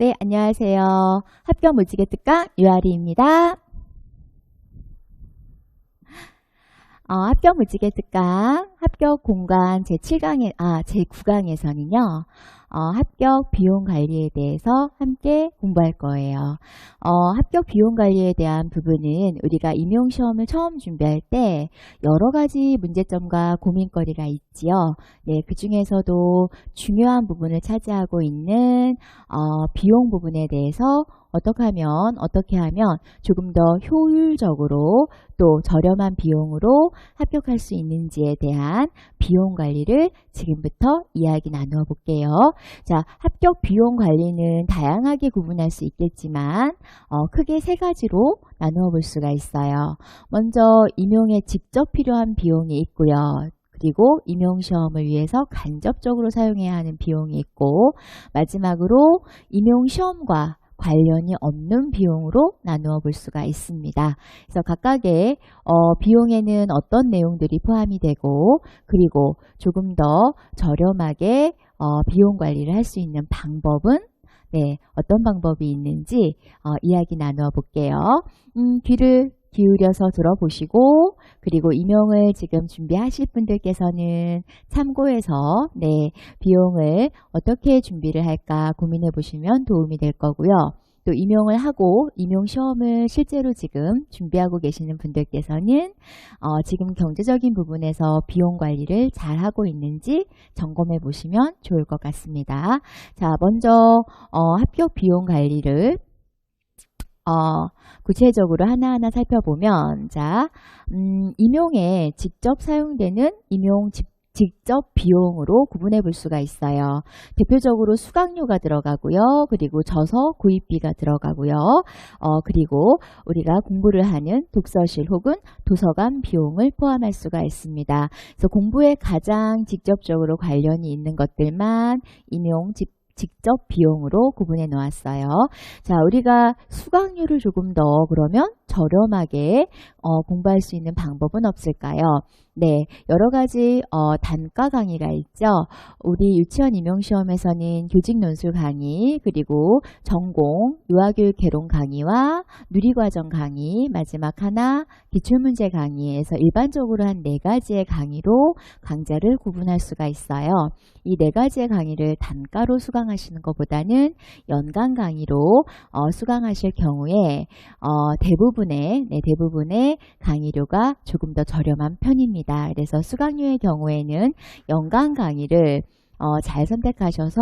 네, 안녕하세요. 합격 무지개 특강 유아리입니다. 어, 합격 무지개 특강 합격 공간 제7강에 아 제9강에서는요. 어, 합격 비용 관리에 대해서 함께 공부할 거예요. 어, 합격 비용 관리에 대한 부분은 우리가 임용시험을 처음 준비할 때 여러 가지 문제점과 고민거리가 있지요. 네, 그 중에서도 중요한 부분을 차지하고 있는 어, 비용 부분에 대해서 어떻게 하면 어떻게 하면 조금 더 효율적으로 또 저렴한 비용으로 합격할 수 있는지에 대한 비용 관리를 지금부터 이야기 나누어 볼게요. 자, 합격 비용 관리는 다양하게 구분할 수 있겠지만 어, 크게 세 가지로 나누어 볼 수가 있어요. 먼저 임용에 직접 필요한 비용이 있고요. 그리고 임용시험을 위해서 간접적으로 사용해야 하는 비용이 있고 마지막으로 임용시험과 관련이 없는 비용으로 나누어 볼 수가 있습니다. 그래서 각각의 어, 비용에는 어떤 내용들이 포함이 되고 그리고 조금 더 저렴하게 어, 비용 관리를 할 수 있는 방법은 네, 어떤 방법이 있는지 어, 이야기 나누어 볼게요. 음, 귀를 기울여서 들어보시고 그리고 임용을 지금 준비하실 분들께서는 참고해서 네 비용을 어떻게 준비를 할까 고민해 보시면 도움이 될 거고요. 또 임용을 하고 임용 시험을 실제로 지금 준비하고 계시는 분들께서는 어, 지금 경제적인 부분에서 비용 관리를 잘 하고 있는지 점검해 보시면 좋을 것 같습니다. 자, 먼저 어, 합격 비용 관리를 어, 구체적으로 하나하나 살펴보면 자, 음, 임용에 직접 사용되는 임용 직, 직접 비용으로 구분해 볼 수가 있어요. 대표적으로 수강료가 들어가고요. 그리고 저서 구입비가 들어가고요. 어, 그리고 우리가 공부를 하는 독서실 혹은 도서관 비용을 포함할 수가 있습니다. 그래서 공부에 가장 직접적으로 관련이 있는 것들만 임용 직 직접 비용으로 구분해 놓았어요. 자, 우리가 수강료를 조금 더 그러면 저렴하게 어, 공부할 수 있는 방법은 없을까요? 네, 여러 가지 어, 단가 강의가 있죠. 우리 유치원 임용시험에서는 교직 논술 강의, 그리고 전공, 유아교육 개론 강의와 누리과정 강의, 마지막 하나 기출문제 강의에서 일반적으로 한 네 가지의 강의로 강좌를 구분할 수가 있어요. 이 네 가지의 강의를 단가로 수강하시는 것보다는 연간 강의로 어, 수강하실 경우에 어, 대부분 의 네, 대부분의 강의료가 조금 더 저렴한 편입니다. 그래서 수강료의 경우에는 연간 강의를 어, 잘 선택하셔서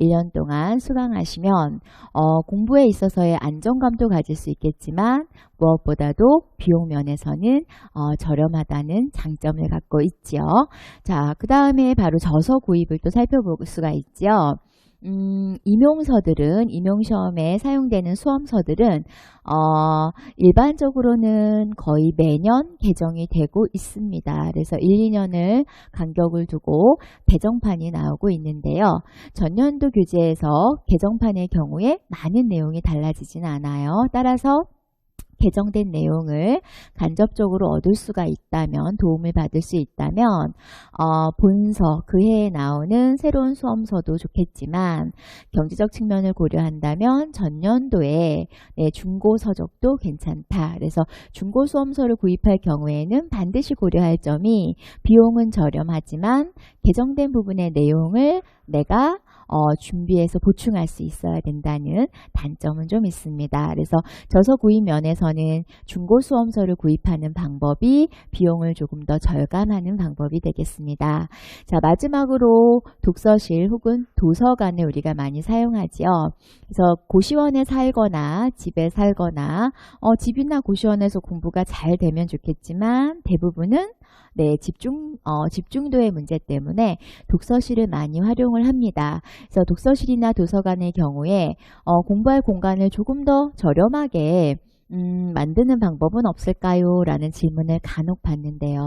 1년 동안 수강하시면 어, 공부에 있어서의 안정감도 가질 수 있겠지만 무엇보다도 비용 면에서는 어, 저렴하다는 장점을 갖고 있죠. 자, 그 다음에 바로 저서 구입을 또 살펴볼 수가 있죠. 음, 임용서들은 임용시험에 사용되는 수험서들은 어, 일반적으로는 거의 매년 개정이 되고 있습니다. 그래서 1, 2년을 간격을 두고 개정판이 나오고 있는데요. 전년도 교재에서 개정판의 경우에 많은 내용이 달라지진 않아요. 따라서 개정된 내용을 간접적으로 얻을 수가 있다면 도움을 받을 수 있다면 어, 본서 그 해에 나오는 새로운 수험서도 좋겠지만 경제적 측면을 고려한다면 전년도에 네, 중고 서적도 괜찮다. 그래서 중고 수험서를 구입할 경우에는 반드시 고려할 점이 비용은 저렴하지만 개정된 부분의 내용을 내가 어, 준비해서 보충할 수 있어야 된다는 단점은 좀 있습니다. 그래서 저서 구입 면에서는 중고 수험서를 구입하는 방법이 비용을 조금 더 절감하는 방법이 되겠습니다. 자 마지막으로 독서실 혹은 도서관을 우리가 많이 사용하지요. 그래서 고시원에 살거나 집에 살거나 어, 집이나 고시원에서 공부가 잘 되면 좋겠지만 대부분은 네, 집중, 어, 집중도의 문제 때문에 독서실을 많이 활용을 합니다. 그래서 독서실이나 도서관의 경우에 어, 공부할 공간을 조금 더 저렴하게 음, 만드는 방법은 없을까요? 라는 질문을 간혹 받는데요.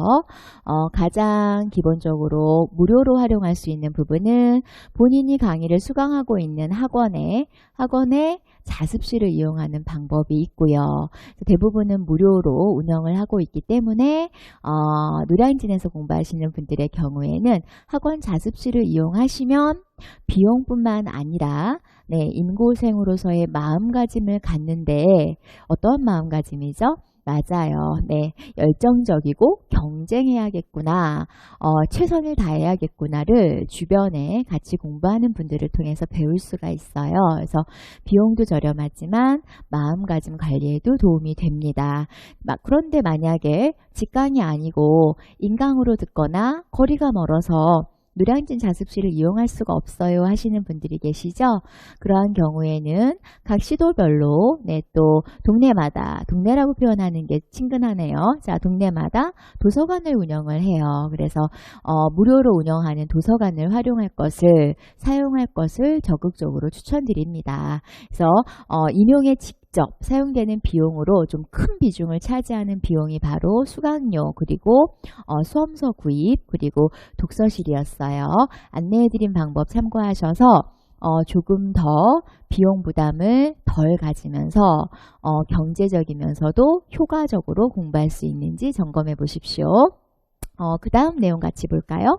어, 가장 기본적으로 무료로 활용할 수 있는 부분은 본인이 강의를 수강하고 있는 학원에, 학원에 자습실을 이용하는 방법이 있고요. 대부분은 무료로 운영을 하고 있기 때문에 어, 노량진에서 공부하시는 분들의 경우에는 학원 자습실을 이용하시면 비용뿐만 아니라 네, 임고생으로서의 마음가짐을 갖는데 어떤 마음가짐이죠? 맞아요. 네. 열정적이고 경쟁해야겠구나. 어, 최선을 다해야겠구나를 주변에 같이 공부하는 분들을 통해서 배울 수가 있어요. 그래서 비용도 저렴하지만 마음가짐 관리에도 도움이 됩니다. 막 그런데 만약에 직강이 아니고 인강으로 듣거나 거리가 멀어서 노량진 자습실을 이용할 수가 없어요 하시는 분들이 계시죠. 그러한 경우에는 각 시도별로 네, 또 동네마다 동네라고 표현하는 게 친근하네요. 자 동네마다 도서관을 운영을 해요. 그래서 어, 무료로 운영하는 도서관을 활용할 것을 사용할 것을 적극적으로 추천드립니다. 그래서 어, 임용에 직접 사용되는 비용으로 좀 큰 비중을 차지하는 비용이 바로 수강료 그리고 어, 수험서 구입 그리고 독서실이었어요. 안내해드린 방법 참고하셔서 어, 조금 더 비용 부담을 덜 가지면서 어, 경제적이면서도 효과적으로 공부할 수 있는지 점검해 보십시오. 어, 그 다음 내용 같이 볼까요?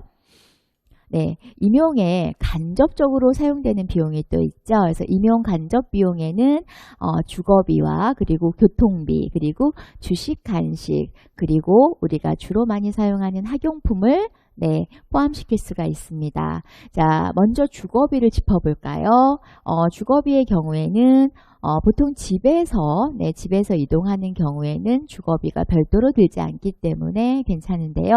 네, 임용에 간접적으로 사용되는 비용이 또 있죠. 그래서 임용 간접 비용에는 어, 주거비와 그리고 교통비 그리고 주식 간식 그리고 우리가 주로 많이 사용하는 학용품을 네, 포함시킬 수가 있습니다. 자, 먼저 주거비를 짚어볼까요? 어, 주거비의 경우에는 어, 보통 집에서 네, 집에서 이동하는 경우에는 주거비가 별도로 들지 않기 때문에 괜찮은데요.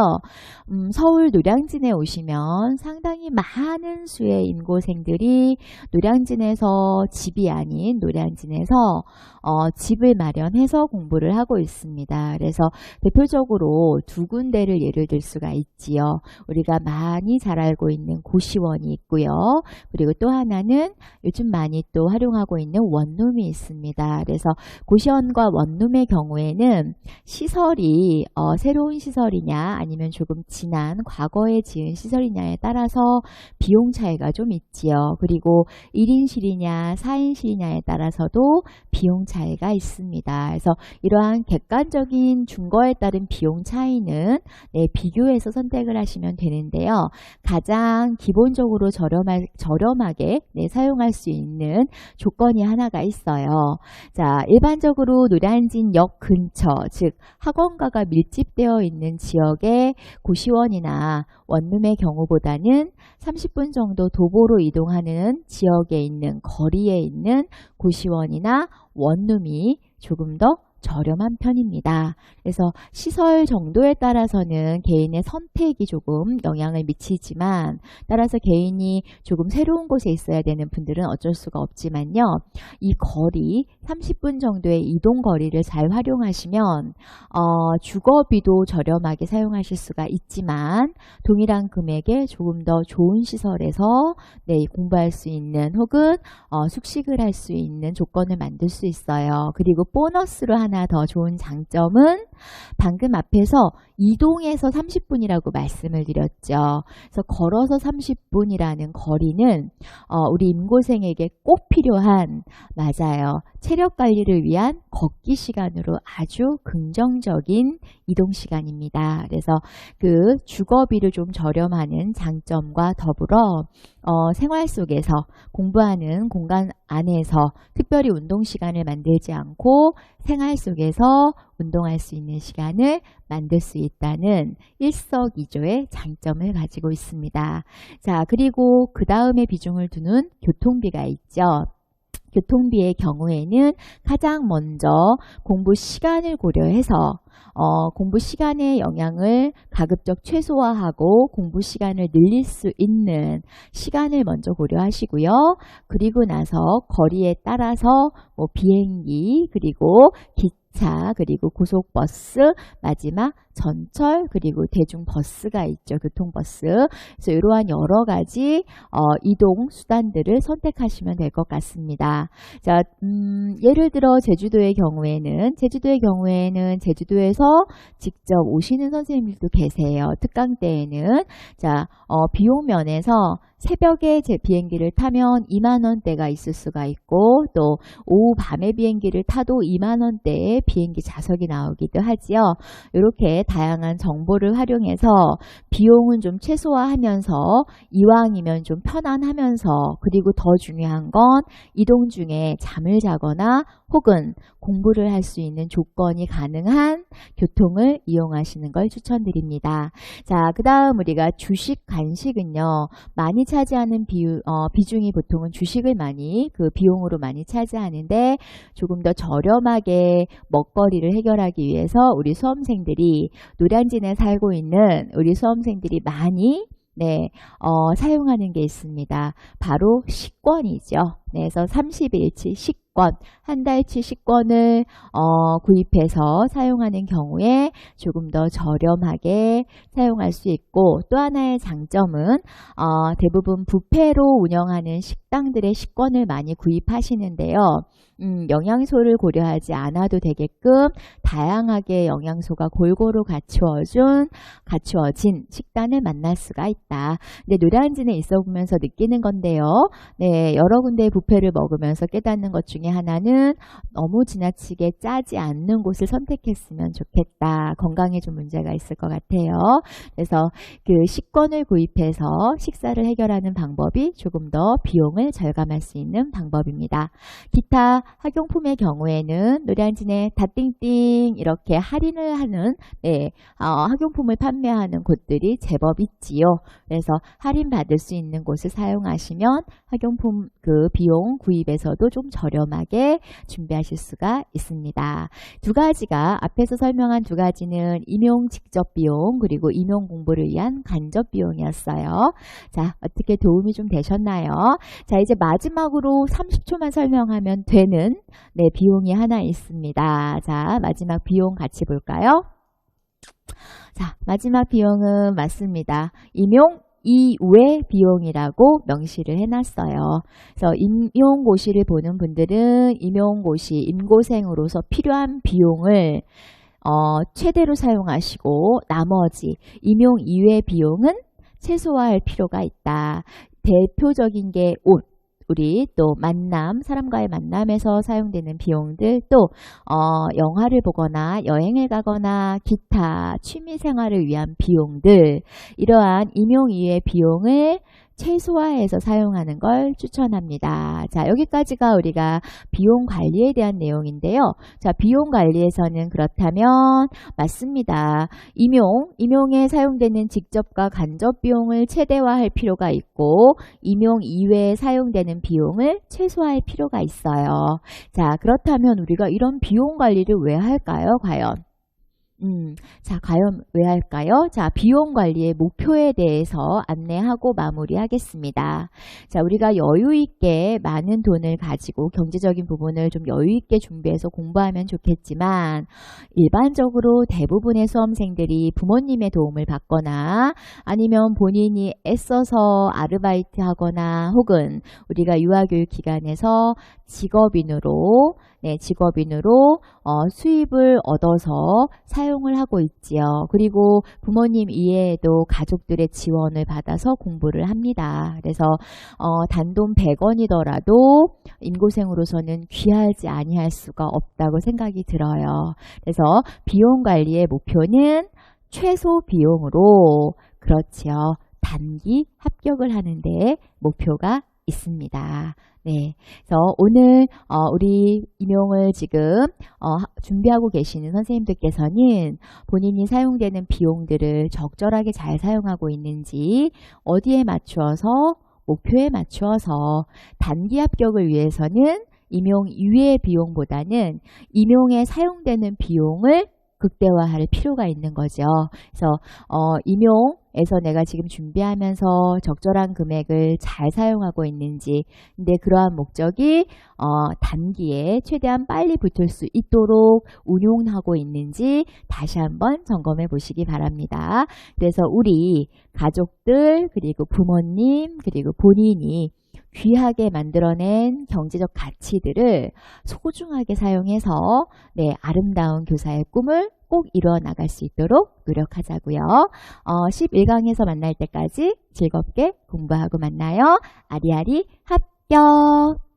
음, 서울 노량진에 오시면 상당히 많은 수의 인고생들이 노량진에서 집이 아닌 노량진에서 어, 집을 마련해서 공부를 하고 있습니다. 그래서 대표적으로 두 군데를 예를 들 수가 있지요. 우리가 많이 잘 알고 있는 고시원이 있고요. 그리고 또 하나는 요즘 많이 또 활용하고 있는 원룸이 있습니다. 그래서 고시원과 원룸의 경우에는 시설이 어, 새로운 시설이냐 아니면 조금 지난 과거에 지은 시설이냐에 따라서 비용 차이가 좀 있지요. 그리고 1인실이냐 4인실이냐에 따라서도 비용 차이가 있습니다. 그래서 이러한 객관적인 준거에 따른 비용 차이는 네, 비교해서 선택을 하시 면 되는데요. 가장 기본적으로 저렴하, 저렴하게 네, 사용할 수 있는 조건이 하나가 있어요. 자, 일반적으로 노량진역 근처, 즉 학원가가 밀집되어 있는 지역의 고시원이나 원룸의 경우보다는 30분 정도 도보로 이동하는 지역에 있는 거리에 있는 고시원이나 원룸이 조금 더 저렴한 편입니다. 그래서 시설 정도에 따라서는 개인의 선택이 조금 영향을 미치지만 따라서 개인이 조금 새로운 곳에 있어야 되는 분들은 어쩔 수가 없지만요. 이 거리 30분 정도의 이동 거리를 잘 활용하시면 어, 주거비도 저렴하게 사용하실 수가 있지만 동일한 금액에 조금 더 좋은 시설에서 네, 공부할 수 있는 혹은 어, 숙식을 할 수 있는 조건을 만들 수 있어요. 그리고 보너스로 하나 하나 더 좋은 장점은 방금 앞에서 이동해서 30분이라고 말씀을 드렸죠. 그래서 걸어서 30분이라는 거리는 어, 우리 임고생에게 꼭 필요한 맞아요. 체력 관리를 위한 걷기 시간으로 아주 긍정적인 이동 시간입니다. 그래서 그 주거비를 좀 저렴하는 장점과 더불어 어, 생활 속에서 공부하는 공간 안에서 특별히 운동 시간을 만들지 않고 생활 속에서 운동할 수 있는 시간을 만들 수 있다는 일석이조의 장점을 가지고 있습니다. 자, 그리고 그 다음에 비중을 두는 교통비가 있죠. 교통비의 경우에는 가장 먼저 공부 시간을 고려해서 어, 공부 시간의 영향을 가급적 최소화하고 공부 시간을 늘릴 수 있는 시간을 먼저 고려하시고요. 그리고 나서 거리에 따라서 뭐 비행기 그리고 기차 그리고 고속버스 마지막 전철 그리고 대중버스가 있죠. 교통버스. 그래서 이러한 여러 가지 어, 이동 수단들을 선택하시면 될 것 같습니다. 자, 음, 예를 들어 제주도의 경우에는 제주도의 경우에는 제주도에서 직접 오시는 선생님들도 계세요. 특강 때에는 자, 어, 비용 면에서 새벽에 제 비행기를 타면 2만 원대가 있을 수가 있고 또 오후 밤에 비행기를 타도 2만 원대의 비행기 좌석이 나오기도 하지요. 이렇게 다양한 정보를 활용해서 비용은 좀 최소화하면서 이왕이면 좀 편안하면서 그리고 더 중요한 건 이동 중에 잠을 자거나 혹은 공부를 할 수 있는 조건이 가능한 교통을 이용하시는 걸 추천드립니다. 자, 그 다음 우리가 주식 간식은요. 많이 차지하는 비유, 어, 비중이 보통은 주식을 많이 그 비용으로 많이 차지하는데 조금 더 저렴하게 먹거리를 해결하기 위해서 우리 수험생들이 노량진에 살고 있는 우리 수험생들이 많이 네, 어, 사용하는 게 있습니다. 바로 식권이죠. 네, 그래서 30일치 식권, 한 달치 식권을 어, 구입해서 사용하는 경우에 조금 더 저렴하게 사용할 수 있고 또 하나의 장점은 어, 대부분 부페로 운영하는 식당들의 식권을 많이 구입하시는데요. 음, 영양소를 고려하지 않아도 되게끔 다양하게 영양소가 골고루 갖추어준, 갖추어진 식단을 만날 수가 있다. 근데 노량진에 있어 보면서 느끼는 건데요. 네, 여러 군데의 부페를 먹으면서 깨닫는 것 중에 하나는 너무 지나치게 짜지 않는 곳을 선택했으면 좋겠다. 건강에 좀 문제가 있을 것 같아요. 그래서 그 식권을 구입해서 식사를 해결하는 방법이 조금 더 비용을 절감할 수 있는 방법입니다. 기타 학용품의 경우에는 노량진에 다띵띵 이렇게 할인을 하는 네, 어, 학용품을 판매하는 곳들이 제법 있지요. 그래서 할인 받을 수 있는 곳을 사용하시면 학용품 그 비용 구입에서도 좀 저렴하게 준비하실 수가 있습니다. 두 가지가 앞에서 설명한 두 가지는 임용 직접 비용 그리고 임용 공부를 위한 간접 비용이었어요. 자, 어떻게 도움이 좀 되셨나요? 자, 이제 마지막으로 30초만 설명하면 되는 네, 비용이 하나 있습니다. 자, 마지막 비용 같이 볼까요? 자, 마지막 비용은 맞습니다. 임용 이외 비용이라고 명시를 해놨어요. 그래서 임용고시를 보는 분들은 임용고시, 임고생으로서 필요한 비용을 어, 최대로 사용하시고 나머지 임용 이외 비용은 최소화할 필요가 있다. 대표적인 게 옷, 우리 또 만남, 사람과의 만남에서 사용되는 비용들 또 어, 영화를 보거나 여행을 가거나 기타 취미 생활을 위한 비용들 이러한 임용 이외의 비용을 최소화해서 사용하는 걸 추천합니다. 자, 여기까지가 우리가 비용 관리에 대한 내용인데요. 자, 비용 관리에서는 그렇다면 맞습니다. 임용, 임용에 사용되는 직접과 간접 비용을 최대화할 필요가 있고 임용 이외에 사용되는 비용을 최소화할 필요가 있어요. 자, 그렇다면 우리가 이런 비용 관리를 왜 할까요? 과연? 음, 자, 과연 왜 할까요? 자, 비용 관리의 목표에 대해서 안내하고 마무리하겠습니다. 자, 우리가 여유 있게 많은 돈을 가지고 경제적인 부분을 좀 여유 있게 준비해서 공부하면 좋겠지만 일반적으로 대부분의 수험생들이 부모님의 도움을 받거나 아니면 본인이 애써서 아르바이트 하거나 혹은 우리가 유아교육 기관에서 직업인으로 네, 직업인으로 어, 수입을 얻어서 사용 을 하고 있지요. 그리고 부모님 이외에도 가족들의 지원을 받아서 공부를 합니다. 그래서 어, 단돈 100원이더라도 임고생으로서는 귀하지 아니할 수가 없다고 생각이 들어요. 그래서 비용 관리의 목표는 최소 비용으로 그렇지요. 단기 합격을 하는데 목표가 있습니다. 네. 그래서 오늘 어, 우리 임용을 지금 어, 준비하고 계시는 선생님들께서는 본인이 사용되는 비용들을 적절하게 잘 사용하고 있는지 어디에 맞추어서 목표에 맞추어서 단기 합격을 위해서는 임용 이외의 비용보다는 임용에 사용되는 비용을 극대화할 필요가 있는 거죠. 그래서 어, 임용 에서 내가 지금 준비하면서 적절한 금액을 잘 사용하고 있는지 근데 그러한 목적이 어, 단기에 최대한 빨리 붙을 수 있도록 운용하고 있는지 다시 한번 점검해 보시기 바랍니다. 그래서 우리 가족들 그리고 부모님 그리고 본인이 귀하게 만들어낸 경제적 가치들을 소중하게 사용해서 네, 아름다운 교사의 꿈을 꼭 이루어 나갈 수 있도록 노력하자고요. 어, 11강에서 만날 때까지 즐겁게 공부하고 만나요. 아리아리 합격!